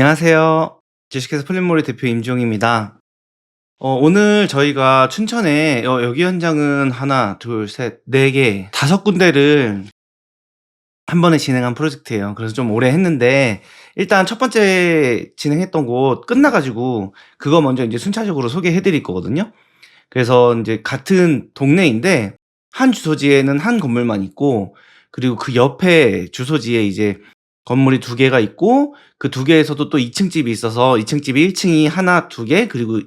안녕하세요. 주식회사 플랫몰의 대표 임종입니다. 어, 오늘 저희가 춘천에 어, 여기 현장은 하나, 둘, 셋, 네 개, 다섯 군데를 한 번에 진행한 프로젝트예요. 그래서 좀 오래 했는데 일단 첫 번째 진행했던 곳 끝나가지고 그거 먼저 이제 순차적으로 소개해 드릴 거거든요. 그래서 이제 같은 동네인데 한 주소지에는 한 건물만 있고 그리고 그 옆에 주소지에 이제 건물이 두 개가 있고 그두 개에서도 또 2층 집이 있어서 2층 집이 1층이 하나, 두 개, 그리고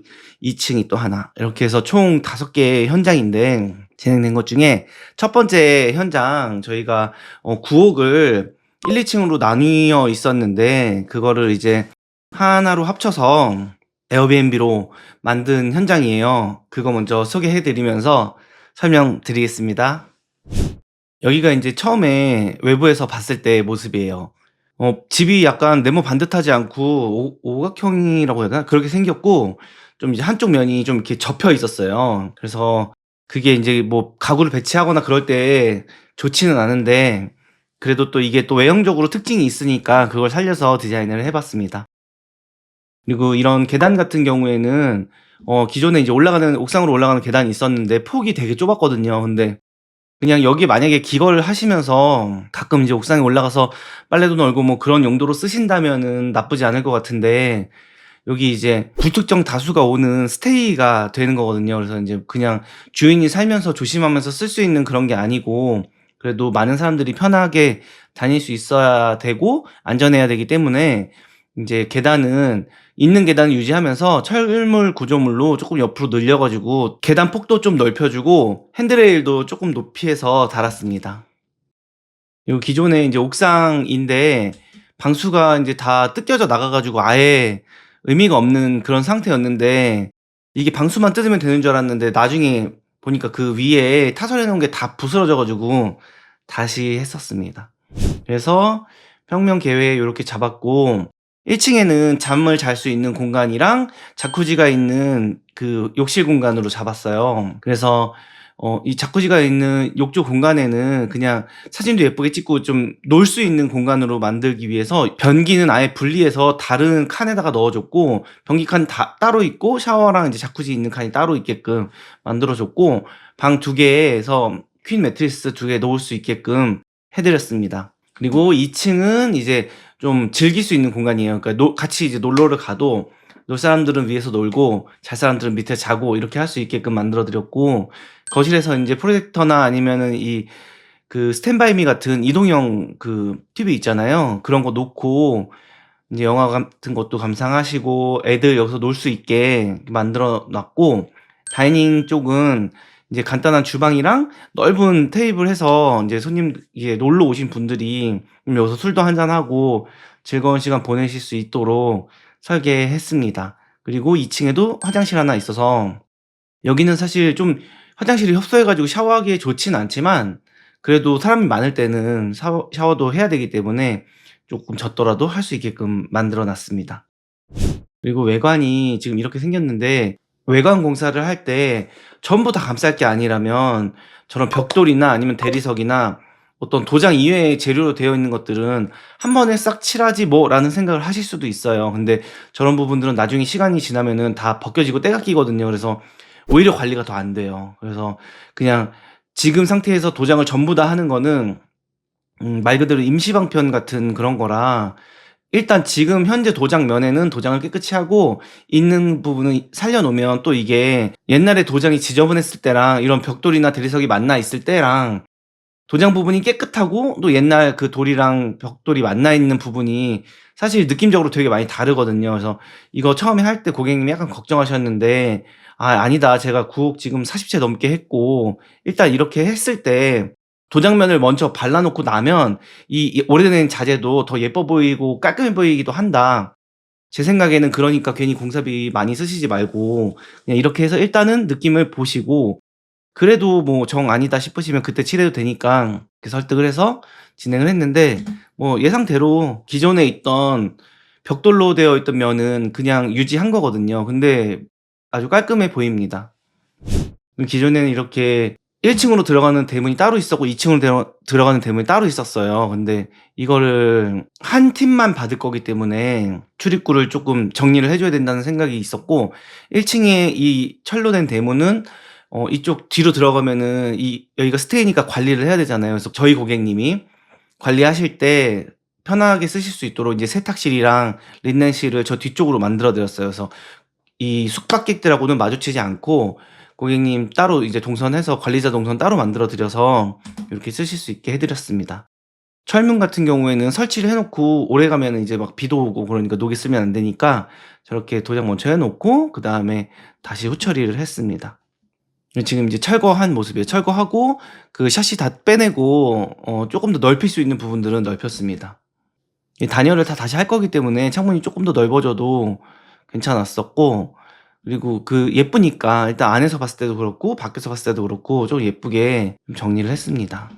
2층이 또 하나. 이렇게 해서 총 다섯 개의 현장인데 진행된 것 중에 첫 번째 현장 저희가 어 9억을 1, 2층으로 나뉘어 있었는데 그거를 이제 하나로 합쳐서 에어비앤비로 만든 현장이에요. 그거 먼저 소개해 드리면서 설명드리겠습니다. 여기가 인제 처음에 외부에서 봤을 때의 모습이에요. 어 집이 약간 네모 반듯하지 않고 오 오각형이라고 해야 되나? 그렇게 생겼고 좀 이제 한쪽 면이 좀 이렇게 접혀 있었어요. 그래서 그게 인제 뭐 가구를 배치하거나 그럴 때 좋지는 않은데 그래도 또 이게 또 외형적으로 특징이 있으니까 그걸 살려서 디자인을 해 봤습니다. 그리고 이런 계단 같은 경우에는 어 기존에 이제 올라가는 옥상으로 올라가는 계단이 있었는데 폭이 되게 좁았거든요. 근데 그냥 여기 만약에 기거를 하시면서 가끔 이제 옥상에 올라가서 빨래도 널고 뭐 그런 용도로 쓰신다면은 나쁘지 않을 것 같은데 여기 이제 불특정 다수가 오는 스테이가 되는 거거든요. 그래서 인제 그냥 주인이 살면서 조심하면서 쓸 수 있는 그런 게 아니고 그래도 많은 사람들이 편하게 다닐 수 있어야 되고 안전해야 되기 때문에 인제 계단은 있는 계단을 유지하면서 철물 구조물로 쪼끔 옆으로 늘려 가지고 계단 폭도 좀 넓혀 주고 핸드레일도 쪼끔 높이해서 달았습니다. 그리고 기존에 인제 옥상인데 방수가 인제 다 뜯겨져 나가 가지고 아예 의미가 없는 그런 상태였는데 이게 방수만 뜯으면 되는 줄 알았는데 나중에 보니까 그 위에 타설해 놓은 게 다 부스러져 가지고 다시 했었습니다. 그래서 평면 계획 요렇게 잡았고 1 층에는 잠을 잘 수 있는 공간이랑 자쿠지가 있는 그 욕실 공간으로 잡았어요. 그래서 어 이 자쿠지가 있는 욕조 공간에는 그냥 사진도 예쁘게 찍고 좀 놀 수 있는 공간으로 만들기 위해서 변기는 아예 분리해서 다른 칸에다가 넣어 줬고 변기 칸 다 따로 있고 샤워랑 이제 자쿠지 있는 칸이 따로 있게끔 만들어 줬고 방2 개에서 퀸 매트리스 2개 놓을 수 있게끔 해 드렸습니다. 그리고 2 층은 이제 좀 즐길 수 있는 공간이에요. 그러니까 노 같이 이제 놀러를 가도 놀 사람들은 위에서 놀고 잘 사람들은 밑에서 자고 이렇게 할 수 있게끔 만들어 드렸고 거실에서 인제 프로젝터나 아니면은 이 그 스탠바이 미 같은 이동형 그 TV 있잖아요. 그런 거 놓고 인제 영화 같은 것도 감상하시고 애들 여기서 놀 수 있게 만들어 놨고 다이닝 쪽은 이제 간단한 주방이랑 넓은 테이블 해서 인제 손님 이게 놀러 오신 분들이 좀 여기서 술도 한잔 하고 즐거운 시간 보내실 수 있도록 설계했습니다. 그리고 2 층에도 화장실 하나 있어서 여기는 사실 좀 화장실이 협소해 가지고 샤워하기에 좋지는 않지만 그래도 사람이 많을 때는 샤워 샤워도 해야 되기 때문에 쪼끔 젖더라도 할 수 있게끔 만들어 놨습니다. 그리고 외관이 지금 이렇게 생겼는데 외관 공사를 할 때 전부 다 감쌀 게 아니라면 저런 벽돌이나 아니면 대리석이나 어떤 도장 이외의 재료로 되어 있는 것들은 '한 번에 싹 칠하지 뭐.'라는 생각을 하실 수도 있어요. 근데 저런 부분들은 나중에 시간이 지나면은 다 벗겨지고 때가 끼거든요. 그래서 오히려 관리가 더 안 돼요. 그래서 그냥 지금 상태에서 도장을 전부 다 하는 거는 음 말 그대로 임시 방편 같은 그런 거라 일단 지금 현재 도장 면에는 도장을 깨끗이 하고 있는 부분은 살려 놓으면 또 이게 옛날에 도장이 지저분했을 때랑 이런 벽돌이나 대리석이 만나 있을 때랑 도장 부분이 깨끗하고 또 옛날 그 돌이랑 벽돌이 만나 있는 부분이 사실 느낌적으로 되게 많이 다르거든요. 그래서 이거 처음에 할 때 고객님이 약간 걱정하셨는데 "아 아니다. 제가 9억 지금 40채 넘게 했고 일단 이렇게 했을 때 도장면을 먼저 발라 놓고 나면 이 이 오래된 자재도 더 예뻐 보이고 깔끔해 보이기도 한다. 제 생각에는 그러니까 괜히 공사비 많이 쓰시지 말고 그냥 이렇게 해서 일단은 느낌을 보시고 그래도 뭐 정 아니다 싶으시면 그때 칠해도 되니까 이렇게 설득을 해서 진행을 했는데 뭐 예상대로 기존에 있던 벽돌로 되어 있던 면은 그냥 유지한 거거든요. 근데 아주 깔끔해 보입니다. 음 기존에는 이렇게 1 층으로 들어가는 대문이 따로 있었고 2 층으로 데어 들어가는 대문이 따로 있었어요. 근데 이거를 한 팀만 받을 거기 때문에 출입구를 쪼끔 정리를 해 줘야 된다는 생각이 있었고 1 층에 이 철로 된 대문은 어 이쪽 뒤로 들어가면은 이 여기가 스테이니까 관리를 해야 되잖아요. 그래서 저희 고객님이 관리하실 때 편하게 쓰실 수 있도록 이제 세탁실이랑 린넨실을 저 뒤쪽으로 만들어 드렸어요. 그래서 이 숙박객들하고는 마주치지 않고 고객님 따로 이제 동선해서 관리자 동선 따로 만들어 드려서 요렇게 쓰실 수 있게 해 드렸습니다. 철문 같은 경우에는 설치를 해 놓고 오래 가면은 이제 막 비도 오고 그러니까 녹이 스면 안 되니까 저렇게 도장 먼저 해 놓고 그 다음에 다시 후처리를 했습니다. 지금 이제 철거한 모습이에요. 철거하고 그 샤시 다 빼내고 어 쪼끔 더 넓힐 수 있는 부분들은 넓혔습니다. 이 단열을 다 다시 할 거기 때문에 창문이 쪼끔 더 넓어져도 괜찮았었고 그리고 그 예쁘니까 일단 안에서 봤을 때도 그렇고 밖에서 봤을 때도 그렇고 좀 예쁘게 좀 정리를 했습니다.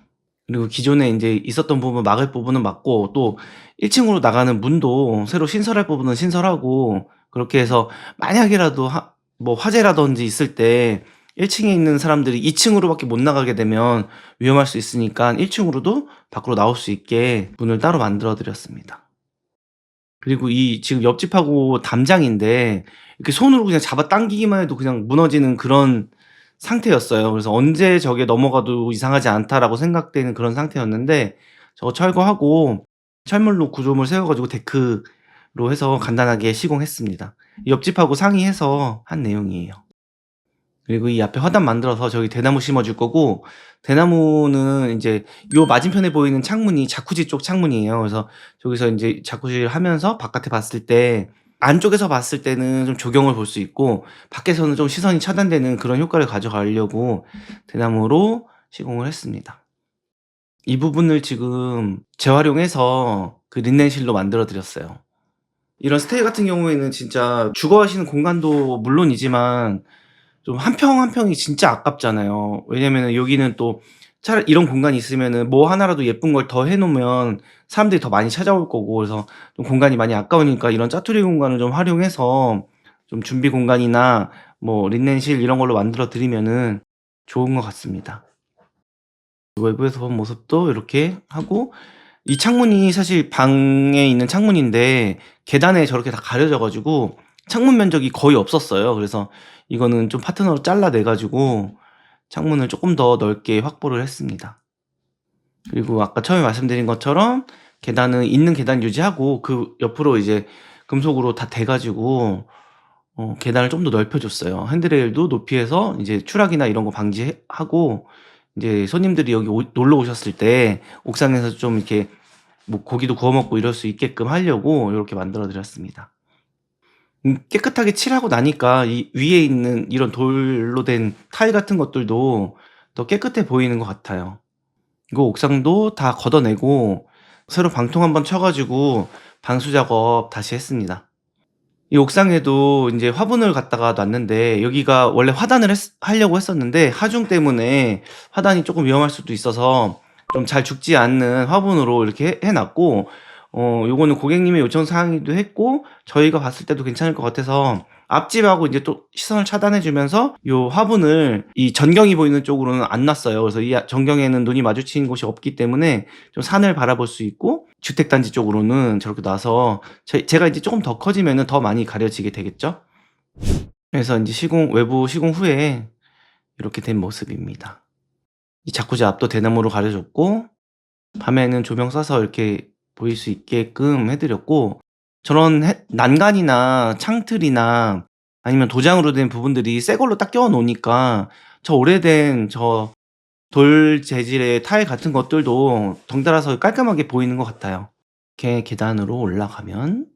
그리고 기존에 인제 있었던 부분 막을 부분은 막고 또 1 층으로 나가는 문도 새로 신설할 부분은 신설하고 그렇게 해서 만약이라도 하 뭐 화재라든지 있을 때 1 층에 있는 사람들이 2 층으로 밖에 못 나가게 되면 위험할 수 있으니까 1 층으로도 밖으로 나올 수 있게 문을 따로 만들어 드렸습니다. 그리고 이 지금 옆집하고 담장인데 이렇게 손으로 그냥 잡아 당기기만 해도 그냥 무너지는 그런 상태였어요. 그래서 '언제 저게 넘어가도 이상하지 않다.'라고 생각되는 그런 상태였는데 저거 철거하고 철물로 구조물 세워 가지고 데크로 해서 간단하게 시공했습니다. 옆집하고 상의해서 한 내용이에요. 그리고 이 앞에 화단 만들어서 저기 대나무 심어 줄 거고 대나무는 인제 요 맞은편에 보이는 창문이 자쿠지 쪽 창문이에요. 그래서 저기서 인제 자쿠지를 하면서 바깥에 봤을 때 안쪽에서 봤을 때는 좀 조경을 볼 수 있고 밖에서는 좀 시선이 차단되는 그런 효과를 가져가려고 대나무로 시공을 했습니다. 이 부분을 지금 재활용해서 그 린넨실로 만들어 드렸어요. 이런 스테이 같은 경우에는 진짜 주거하시는 공간도 물론이지만 좀 한 평 한 평이 진짜 아깝잖아요. 왜냐면은 여기는 또 차라리 이런 공간이 있으면은 뭐 하나라도 예쁜 걸 더 해 놓으면 사람들이 더 많이 찾아올 거고 그래서 좀 공간이 많이 아까우니까 이런 짜투리 공간을 좀 활용해서 좀 준비 공간이나 뭐 린넨실 이런 걸로 만들어 드리면은 좋은 것 같습니다. 외부에서 본 모습도 요렇게 하고 이 창문이 사실 방에 있는 창문인데 계단에 저렇게 다 가려져 가지고 창문 면적이 거의 없었어요. 그래서 이거는 좀 파트너로 잘라 내 가지고 창문을 쪼끔 더 넓게 확보를 했습니다. 그리고 아까 처음에 말씀드린 것처럼 계단은 있는 계단 유지하고 그 옆으로 이제 금속으로 다대 가지고 어 계단을 좀 더 넓혀 줬어요. 핸드레일도 높이 해서 이제 추락이나 이런 거 방지해 하고 인제 손님들이 여기 오 놀러 오셨을 때 옥상에서 좀 이렇게 뭐 고기도 구워 먹고 이럴 수 있게끔 하려고 요렇게 만들어 드렸습니다. 음 깨끗하게 칠하고 나니까 이 위에 있는 이런 돌로 된 타일 같은 것들도 더 깨끗해 보이는 것 같아요. 이거 옥상도 다 걷어내고 새로 방통 한번 쳐 가지고 방수 작업 다시 했습니다. 이 옥상에도 인제 화분을 갖다가 놨는데 여기가 원래 화단을 했 하려고 했었는데 하중 때문에 화단이 쪼끔 위험할 수도 있어서 좀 잘 죽지 않는 화분으로 이렇게 해해 놨고 어 요거는 고객님의 요청 사항이기도 했고 저희가 봤을 때도 괜찮을 것 같아서 앞집하고 인제 또 시선을 차단해 주면서 요 화분을 이 전경이 보이는 쪽으로는 안 놨어요. 그래서 이아 전경에는 눈이 마주치는 곳이 없기 때문에 좀 산을 바라볼 수 있고 주택단지 쪽으로는 저렇게 제 제가 이제 쪼금 더 커지면은 더 많이 가려지게 되겠죠? 그래서 인제 시공 외부 시공 후에 이렇게 된 모습입니다. 이 자쿠지 앞도 대나무로 가려 줬고 밤에는 조명 쏴서 이렇게 보일 수 있게끔 해 드렸고 저런 해 난간이나 창틀이나 아니면 도장으로 된 부분들이 새 걸로 딱 끼워 놓으니까 저 오래된 저 돌 재질의 타일 같은 것들도 덩달아서 깔끔하게 보이는 것 같아요. 이렇게 계단으로 올라가면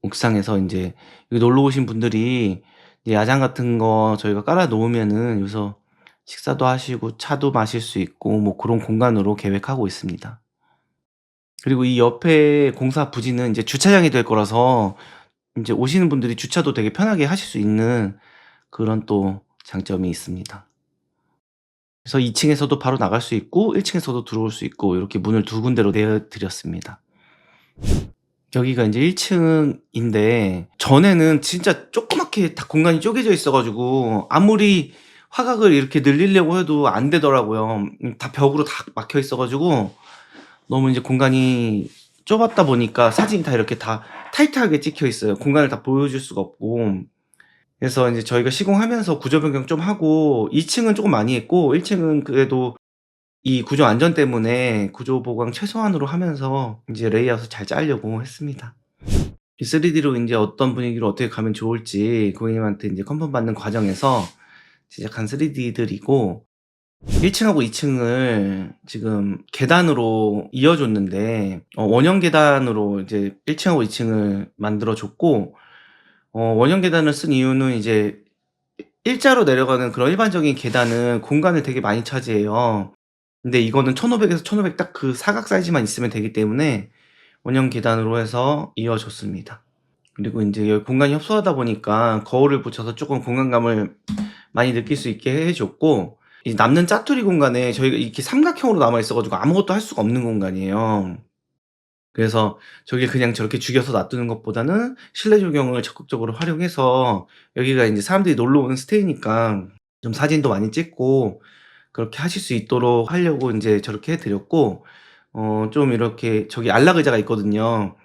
옥상에서 인제 여기 놀러 오신 분들이 이제 야장 같은 거 저희가 깔아 놓으면은 여기서 식사도 하시고 차도 마실 수 있고 뭐 그런 공간으로 계획하고 있습니다. 그리고 이 옆에 공사 부지는 인제 주차장이 될 거라서 인제 오시는 분들이 주차도 되게 편하게 하실 수 있는 그런 또 장점이 있습니다. 그래서 2 층에서도 바로 나갈 수 있고 1 층에서도 들어올 수 있고 요렇게 문을 2 군데로 내어 드렸습니다. 여기가 인제 1 층인데 전에는 진짜 조그맣게 다 공간이 쪼개져 있어 가지고 아무리 화각을 이렇게 늘리려고 해도 안 되더라고요. 음 다 벽으로 다 막혀 있어 가지고 너무 이제 공간이 좁았다 보니까 사진이 다 이렇게 다 타이트하게 찍혀 있어요. 공간을 다 보여줄 수가 없고. 그래서 인제 저희가 시공하면서 구조 변경 좀 하고 2 층은 쪼금 많이 했고 1 층은 그래도 이 구조 안전 때문에 구조 보강 최소한으로 하면서 인제 레이아웃을 잘 짜려고 했습니다. 이 3D로 인제 어떤 분위기로 어떻게 가면 좋을지 고객님한테 인제 컨펌 받는 과정에서 제작한 3D들이고 1 층하고 2 층을 지금 계단으로 이어 줬는데 어 원형 계단으로 이제 1 층하고 2 층을 만들어 줬고 어 원형 계단을 쓴 이유는 이제 이 일자로 내려가는 그런 일반적인 계단은 공간을 되게 많이 차지해요. 근데 이거는 1,500 에서 1,500 딱 그 사각 사이즈만 있으면 되기 때문에 원형 계단으로 해서 이어 줬습니다. 그리고 인제 여기 공간이 협소하다 보니까 거울을 붙여서 쪼끔 공간감을 많이 느낄 수 있게 해 줬고 이 남는 짜투리 공간에 저희가 이렇게 삼각형으로 남아 있어 가지고 아무것도 할 수가 없는 공간이에요. 그래서 저길 그냥 저렇게 죽여서 놔두는 것보다는 실내 조경을 적극적으로 활용해서 여기가 인제 사람들이 놀러 오는 스테이니까 좀 사진도 많이 찍고 그렇게 하실 수 있도록 하려고 인제 저렇게 해 드렸고 어 좀 이렇게 저기 안락 의자가 있거든요.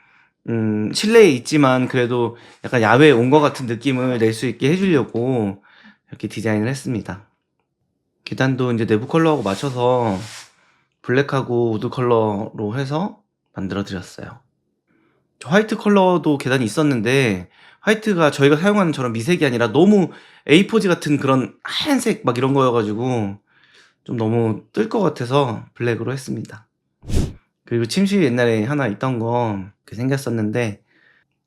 음 실내에 있지만 그래도 약간 야외에 온 것 같은 느낌을 낼 수 있게 해 주려고 이렇게 디자인을 했습니다. 계단도 인제 내부 컬러하고 맞춰서 블랙하고 우드 컬러로 해서 만들어 드렸어요. 화이트 컬러도 계단이 있었는데 화이트가 저희가 사용하는 저런 미색이 아니라 너무 A4지 같은 그런 하얀색 막 이런 거여 가지고 좀 너무 뜰 것 같아서 블랙으로 했습니다. 그리고 침실이 옛날에 하나 있던 거그 생겼었는데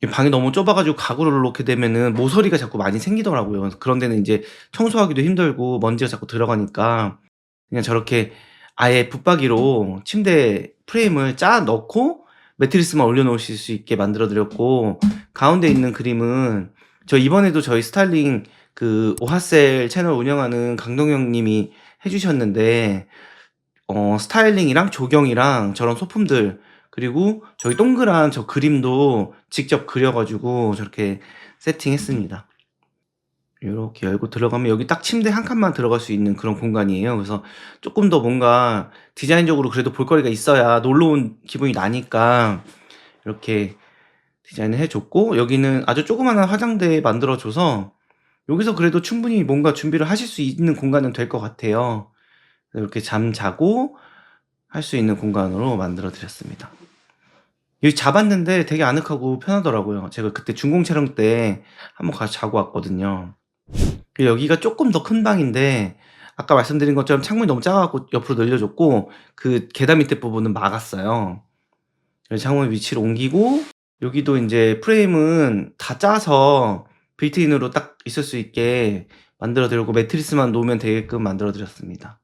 이 방이 너무 좁아 가지고 가구를 놓게 되면은 모서리가 자꾸 많이 생기더라고요. 그런 데는 인제 청소하기도 힘들고 먼지가 자꾸 들어가니까 그냥 저렇게 아예 붙박이로 침대 프레임을 짜 넣고 매트리스만 올려 놓으실 수 있게 만들어 드렸고 가운데 있는 그림은 저 이번에도 저희 스타일링 그 오하셀 채널 운영하는 강동영 님이 해 주셨는데 어 스타일링이랑 조경이랑 저런 소품들 그리고 저기 동그란 저 그림도 직접 그려 가지고 저렇게 세팅했습니다. 요렇게 열고 들어가면 여기 딱 침대 1 칸만 들어갈 수 있는 그런 공간이에요. 그래서 쪼끔 더 뭔가 디자인적으로 그래도 볼거리가 있어야 놀러 온 기분이 나니까 이렇게 디자인을 해 줬고 여기는 아주 조그마한 화장대 만들어 줘서 여기서 그래도 충분히 뭔가 준비를 하실 수 있는 공간은 될 것 같아요. 이렇게 잠 자고 할 수 있는 공간으로 만들어 드렸습니다. 여기 자 봤는데 되게 아늑하고 편하더라고요. 제가 그때 준공 촬영 때 한번 가서 자고 왔거든요. 그 여기가 쪼끔 더큰 방인데 아까 말씀드린 것처럼 창문이 너무 작아 갖고 옆으로 늘려 줬고 그 계단 밑에 부분은 막았어요. 창문 위치를 옮기고 여기도 인제 프레임은 다 짜서 빌트인으로 딱 있을 수 있게 만들어 드렸고 매트리스만 놓으면 되게끔 만들어 드렸습니다.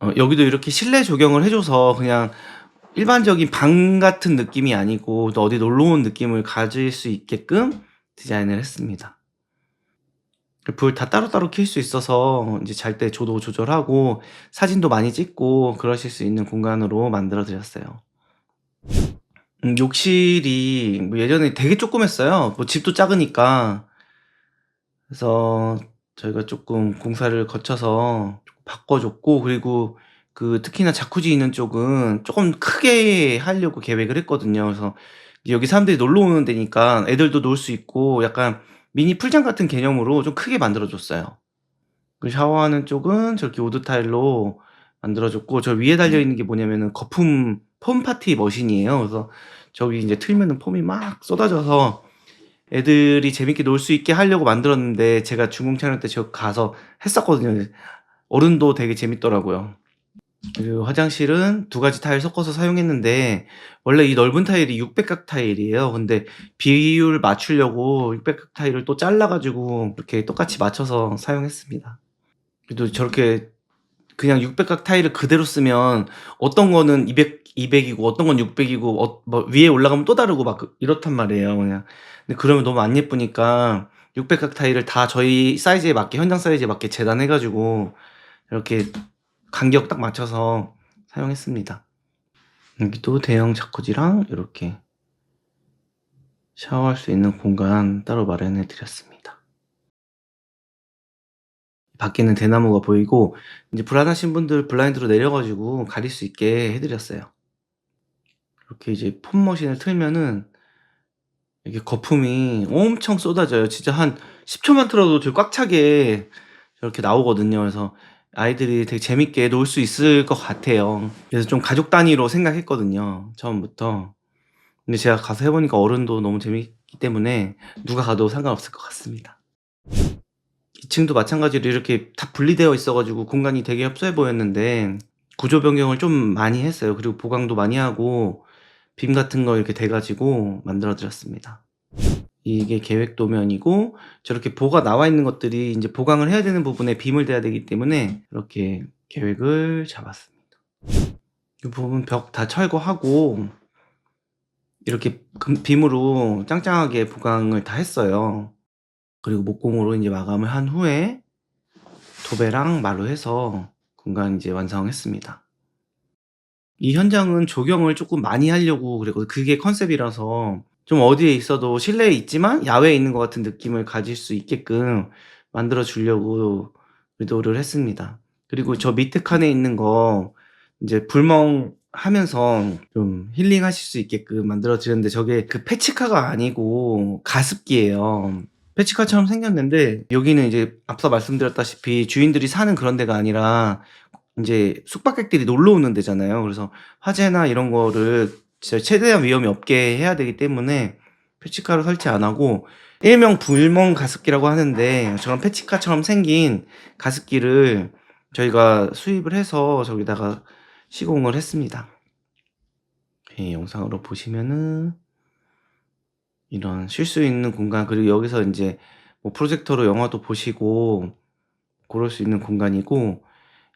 어 여기도 이렇게 실내 조경을 해 줘서 그냥 일반적인 방 같은 느낌이 아니고 또 어디 놀러 온 느낌을 가질 수 있게끔 디자인을 했습니다. 그불다 따로따로 켤 수 있어서 인제 잘 때 조도 조절하고 사진도 많이 찍고 그러실 수 있는 공간으로 만들어 드렸어요. 음 욕실이 뭐 예전에 되게 쪼끄맸어요. 뭐 집도 작으니까. 그래서 저희가 쪼끔 공사를 거쳐서 바꿔 줬고 그리고 그 특히나 자쿠지 있는 쪽은 쪼끔 크게 하려고 계획을 했거든요. 그래서 여기 사람들이 놀러 오는 데니까 애들도 놀 수 있고 약간 미니 풀장 같은 개념으로 좀 크게 만들어 줬어요. 그 샤워하는 쪽은 저렇게 우드 타일로 만들어 줬고 저 위에 달려 있는 게 뭐냐면은 거품 폼 파티 머신이에요. 그래서 저기 인제 틀면은 폼이 막 쏟아져서 애들이 재밌게 놀 수 있게 하려고 만들었는데 제가 준공 촬영 때 저 가서 했었거든요. 어른도 되게 재밌더라고요. 그리고 화장실은 2 가지 타일 섞어서 사용했는데 원래 이 넓은 타일이 600각 타일이에요. 근데 비율 맞추려고 600각 타일을 또 잘라 가지고 이렇게 똑같이 맞춰서 사용했습니다. 그래도 저렇게 그냥 600각 타일을 그대로 쓰면 어떤 거는 200 200 이고 어떤 건 600 이고 어 뭐 위에 올라가면 또 다르고 막 그 이렇단 말이에요 그냥. 근데 그러면 너무 안 예쁘니까 600각 타일을 다 저희 사이즈에 맞게 현장 사이즈에 맞게 재단해 가지고 이렇게 간격 딱 맞춰서 사용했습니다. 여기도 대형 자쿠지랑 요렇게 샤워할 수 있는 공간 따로 마련해 드렸습니다. 밖에는 대나무가 보이고 인제 불안하신 분들 블라인드로 내려 가지고 가릴 수 있게 해 드렸어요. 이렇게 이제 폼 머신을 틀면은 이게 거품이 엄청 쏟아져요. 진짜 한 10 초만 틀어도 되게 꽉 차게 저렇게 나오거든요. 그래서 아이들이 되게 재밌게 놀 수 있을 것 같아요. 그래서 좀 가족 단위로 생각했거든요, 처음부터. 근데 제가 가서 해 보니까 어른도 너무 재밌기 때문에 누가 가도 상관없을 것 같습니다. 2 층도 마찬가지로 이렇게 다 분리되어 있어 가지고 공간이 되게 협소해 보였는데 구조 변경을 좀 많이 했어요. 그리고 보강도 많이 하고 빔 같은 거 이렇게 대 가지고 만들어 드렸습니다. 이게 계획 도면이고 저렇게 보가 나와 있는 것들이 인제 보강을 해야 되는 부분에 빔을 대야 되기 때문에 이렇게 계획을 잡았습니다. 이 부분 벽 다 철거하고 이렇게 금 빔으로 짱짱하게 보강을 다 했어요. 그리고 목공으로 인제 마감을 한 후에 도배랑 마루 해서 공간 이제 완성했습니다. 이 현장은 조경을 쪼끔 많이 하려고 그랬거든요. 그게 컨셉이라서 좀 어디에 있어도 실내에 있지만 야외에 있는 것 같은 느낌을 가질 수 있게끔 만들어 주려고 의도를 했습니다. 그리고 저 밑에 칸에 있는 거 인제 불멍 하면서 좀 힐링하실 수 있게끔 만들어 드렸는데 저게 그 패치카가 아니고 가습기예요. 패치카처럼 생겼는데 여기는 이제 앞서 말씀드렸다시피 주인들이 사는 그런 데가 아니라 인제 숙박객들이 놀러 오는 데잖아요. 그래서 화재나 이런 거를 진짜 최대한 위험이 없게 해야 되기 때문에 패치카를 설치 안 하고 일명 불멍 가습기라고 하는데 저런 패치카처럼 생긴 가습기를 저희가 수입을 해서 저기다가 시공을 했습니다. 예 영상으로 보시면은 이런 쉴 수 있는 공간 그리고 여기서 인제 뭐 프로젝터로 영화도 보시고 고럴 수 있는 공간이고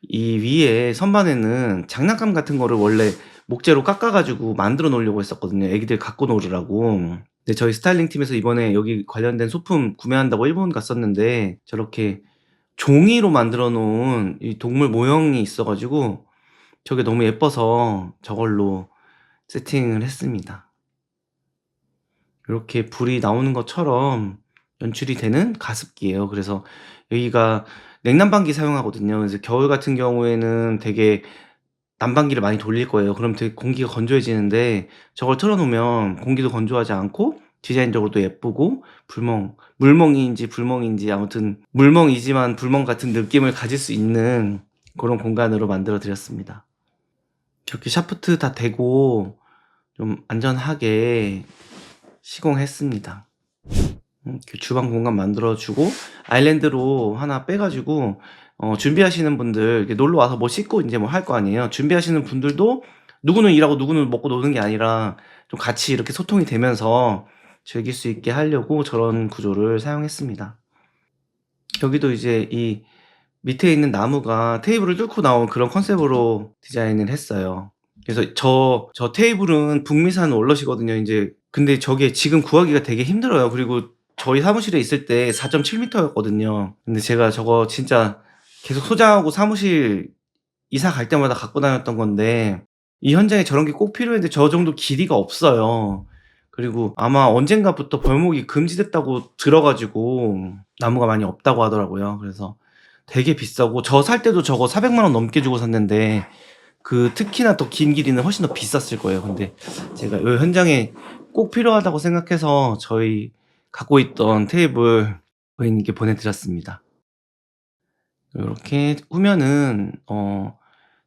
이 위에 선반에는 장난감 같은 거를 원래 목재로 깎아 가지고 만들어 놓으려고 했었거든요, 애기들 갖고 놀으라고. 근데 저희 스타일링 팀에서 이번에 여기 관련된 소품 구매한다고 일본 갔었는데 저렇게 종이로 만들어 놓은 이 동물 모형이 있어 가지고 저게 너무 예뻐서 저걸로 세팅을 했습니다. 요렇게 불이 나오는 것처럼 연출이 되는 가습기예요. 그래서 여기가 냉난방기 사용하거든요. 그래서 겨울 같은 경우에는 되게 난방기를 많이 돌릴 거예요. 그럼 되게 공기가 건조해지는데 저걸 틀어 놓으면 공기도 건조하지 않고 디자인적으로도 예쁘고 불멍 물멍인지 불멍인지 아무튼 물멍이지만 불멍 같은 느낌을 가질 수 있는 고런 공간으로 만들어 드렸습니다. 저렇게 샤프트 다 대고 좀 안전하게 시공했습니다. 음그 주방 공간 만들어 주고 아일랜드로 하나 빼 가지고 어 준비하시는 분들 놀러 와서 뭐 씻고 인제 뭐 할 거 아니에요. 준비하시는 분들도 누구는 일하고 누구는 먹고 노는 게 아니라 좀 같이 이렇게 소통이 되면서 즐길 수 있게 하려고 저런 구조를 사용했습니다. 여기도 이제 이 밑에 있는 나무가 테이블을 뚫고 나온 그런 컨셉으로 디자인을 했어요. 그래서 저 저 테이블은 북미산 월넛이거든요. 인제 근데 저게 지금 구하기가 되게 힘들어요. 그리고 저희 사무실에 있을 때 4.7 미터였거든요. 근데 제가 저거 진짜 계속 소장하고 사무실 이사 갈 때마다 갖고 다녔던 건데 이 현장에 저런 게 꼭 필요했는데 저 정도 길이가 없어요. 그리고 아마 언젠가부터 벌목이 금지됐다고 들어 가지고 나무가 많이 없다고 하더라고요. 그래서 되게 비싸고 저 살 때도 저거 400만 원 넘게 주고 샀는데 그 특히나 더 긴 길이는 훨씬 더 비쌌을 거예요. 근데 제가 요 현장에 꼭 필요하다고 생각해서 저희 갖고 있던 테이블 고객님께 보내 드렸습니다. 요렇게 후면은 어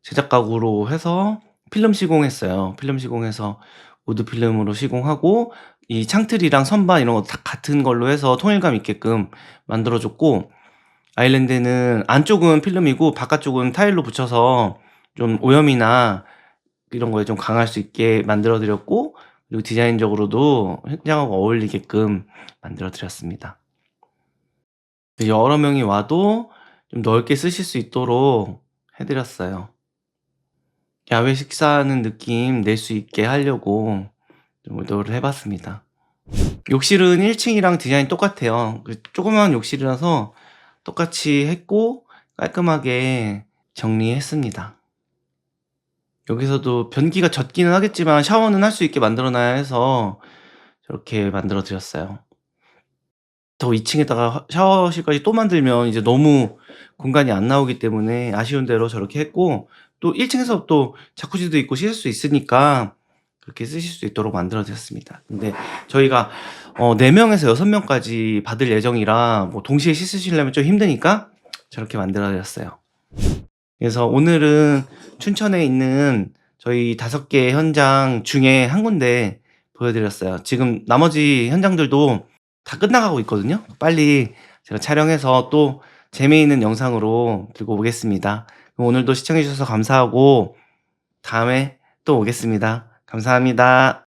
제작 가구로 해서 필름 시공했어요. 필름 시공해서 우드 필름으로 시공하고 이 창틀이랑 선반 이런 거 다 같은 걸로 해서 통일감 있게끔 만들어 줬고 아일랜드는 안쪽은 필름이고 바깥쪽은 타일로 붙여서 좀 오염이나 이런 거에 좀 강할 수 있게 만들어 드렸고 그리고 디자인적으로도 현장하고 어울리게끔 만들어 드렸습니다. 여러 명이 와도 좀 넓게 쓰실 수 있도록 해 드렸어요. 야외 식사하는 느낌 낼 수 있게 하려고 좀 의도를 해 봤습니다. 욕실은 1 층이랑 디자인이 똑같아요. 그 조그마한 욕실이라서 똑같이 했고 깔끔하게 정리했습니다. 여기서도 변기가 젖기는 하겠지만 샤워는 할 수 있게 만들어 놔야 해서 저렇게 만들어 드렸어요. 더 2 층에다가 화 샤워실까지 또 만들면 이제 너무 공간이 안 나오기 때문에 아쉬운 대로 저렇게 했고 또 1 층에서 또 자쿠지도 있고 씻을 수 있으니까 그렇게 쓰실 수 있도록 만들어 드렸습니다. 근데 저희가 어 4 명에서 6 명까지 받을 예정이라 뭐 동시에 씻으시려면 좀 힘드니까 저렇게 만들어 드렸어요. 그래서 오늘은 춘천에 있는 저희 5개 현장 중에 1 군데 보여 드렸어요. 지금 나머지 현장들도 다 끝나가고 있거든요. 빨리 제가 촬영해서 또 재미있는 영상으로 들고 오겠습니다. 오늘도 시청해 주셔서 감사하고 다음에 또 오겠습니다. 감사합니다.